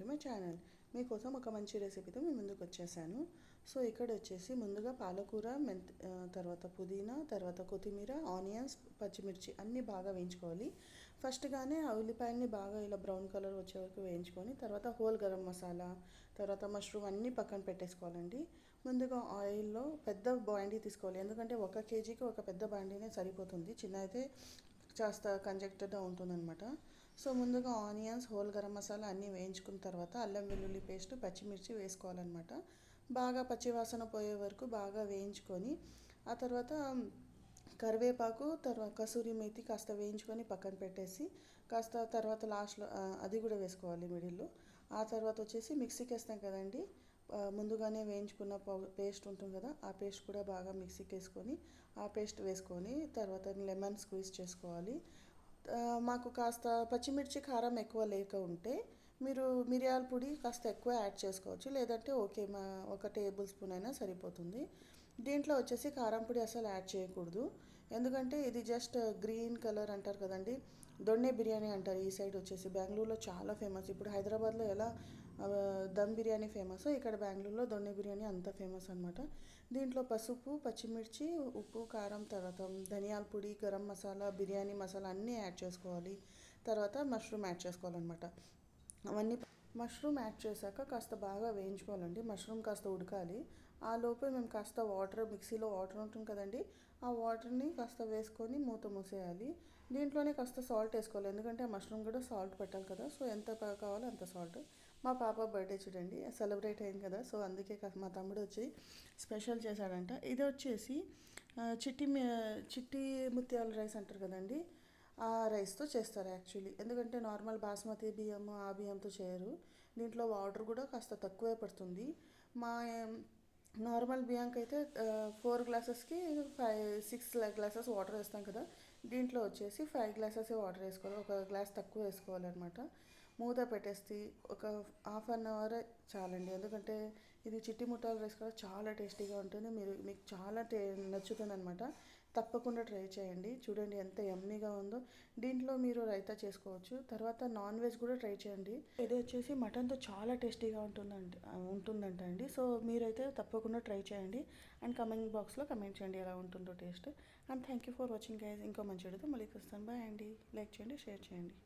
To my channel. మీకోసం ఒక మంచి రెసిపీతో మేము ముందుకు వచ్చేసాను. సో ఇక్కడ వచ్చేసి ముందుగా పాలకూర మెంత్ తర్వాత పుదీనా తర్వాత కొత్తిమీర ఆనియన్స్ పచ్చిమిర్చి అన్నీ బాగా వేయించుకోవాలి. ఫస్ట్గానే ఆ ఉల్లిపాయల్ని బాగా ఇలా బ్రౌన్ కలర్ వచ్చే వరకు వేయించుకొని తర్వాత హోల్ గరం మసాలా తర్వాత మష్రూమ్ అన్నీ పక్కన పెట్టేసుకోవాలండి. ముందుగా ఆయిల్లో పెద్ద బాండీ తీసుకోవాలి. ఎందుకంటే ఒక కేజీకి ఒక పెద్ద బాండీనే సరిపోతుంది. చిన్న అయితే కాస్త కంజెక్టెడ్గా ఉంటుందన్నమాట. సో ముందుగా ఆనియన్స్ హోల్ గరం మసాలా అన్నీ వేయించుకున్న తర్వాత అల్లం వెల్లుల్లి పేస్ట్ పచ్చిమిర్చి వేసుకోవాలన్నమాట. బాగా పచ్చివాసన పోయే వరకు బాగా వేయించుకొని ఆ తర్వాత కరివేపాకు తర్వాత కసూరి మేతి కాస్త వేయించుకొని పక్కన పెట్టేసి కాస్త తర్వాత లాస్ట్లో అది కూడా వేసుకోవాలి మిడిల్లో. ఆ తర్వాత వచ్చేసి మిక్సీకి వేస్తాం కదండి. ముందుగానే వేయించుకున్న పౌ- పేస్ట్ ఉంటుంది కదా ఆ పేస్ట్ కూడా బాగా మిక్సీకి వేసుకొని ఆ పేస్ట్ వేసుకొని తర్వాత లెమన్ స్క్వీజ్ చేసుకోవాలి. మాకు కాస్త పచ్చిమిర్చి కారం ఎక్కువ లేక ఉంటే మీరు మిరియాల పొడి కాస్త ఎక్కువ యాడ్ చేసుకోవచ్చు. లేదంటే ఓకే మా ఒక టేబుల్ స్పూన్ అయినా సరిపోతుంది. దీంట్లో వచ్చేసి కారం పొడి అసలు యాడ్ చేయకూడదు. ఎందుకంటే ఇది జస్ట్ గ్రీన్ కలర్ అంటారు కదండి. దొన్నె బిర్యానీ అంటారు ఈ సైడ్ వచ్చేసి. బెంగళూరులో చాలా ఫేమస్ ఇప్పుడు హైదరాబాద్లో ఎలా దమ్ బిర్యానీ ఫేమస్ ఇక్కడ బెంగళూరులో దొన్నె బిర్యానీ అంత ఫేమస్ అనమాట దీంట్లో పసుపు పచ్చిమిర్చి ఉప్పు కారం తర్వాత ధనియాల పొడి గరం మసాలా బిర్యానీ మసాలా అన్నీ యాడ్ చేసుకోవాలి. తర్వాత మష్రూమ్ యాడ్ చేసుకోవాలన్నమాట. అవన్నీ మష్రూమ్ యాడ్ చేశాక కాస్త బాగా వేయించుకోవాలండి. మష్రూమ్ కాస్త ఉడకాలి. ఆ లోపే మేము కాస్త వాటర్ మిక్సీలో వాటర్ ఉంటుంది కదండి ఆ వాటర్ని కాస్త వేసుకొని మూత మూసేయాలి. దీంట్లోనే కాస్త సాల్ట్ వేసుకోవాలి ఎందుకంటే ఆ మష్రూమ్ కూడా సాల్ట్ పెట్టాలి కదా సో ఎంత కావాలో అంత సాల్ట్. మా పాప బర్త్డే చూడండి సెలబ్రేట్ అయింది కదా సో అందుకే మా తమ్ముడు వచ్చి స్పెషల్ చేశాడంట. ఇది వచ్చేసి చిట్టి చిట్టి ముత్యాల రైస్ అంటారు కదండి ఆ రైస్తో చేస్తారు యాక్చువల్లీ. ఎందుకంటే నార్మల్ బాస్మతి బియ్యం ఆ బియ్యంతో చేయరు. దీంట్లో వాటర్ కూడా కాస్త తక్కువే పడుతుంది. మా నార్మల్ బియ్యంకి అయితే ఫోర్ గ్లాసెస్కి ఫైవ్ సిక్స్ గ్లాసెస్ వాటర్ వేస్తాం కదా. దీంట్లో వచ్చేసి ఫైవ్ గ్లాసెస్ వాటర్ వేసుకోవాలి. ఒక గ్లాస్ తక్కువ వేసుకోవాలన్నమాట. మూత పెట్టేసి ఒక హాఫ్ అన్ అవర్ చాలండి. ఎందుకంటే ఇది చిట్టి ముట్టాల రైస్ కూడా చాలా టేస్టీగా ఉంటుంది. మీరు మీకు చాలా టే నచ్చుతుంది అనమాట తప్పకుండా ట్రై చేయండి. చూడండి ఎంత యమ్మీగా ఉందో. దీంట్లో మీరు రైతా చేసుకోవచ్చు. తర్వాత నాన్ వెజ్ కూడా ట్రై చేయండి. ఇది వచ్చేసి మటన్తో చాలా టేస్టీగా ఉంటుందంట ఉంటుందంట అండి సో మీరైతే తప్పకుండా ట్రై చేయండి. అండ్ కమెంట్ బాక్స్లో కమెంట్ చేయండి ఎలా ఉంటుందో taste. And thank you for watching guys ఇంకో మంచి వీడియోతో మళ్ళీ వస్తాను బాయ్ అండి. లైక్ చేయండి షేర్ చేయండి.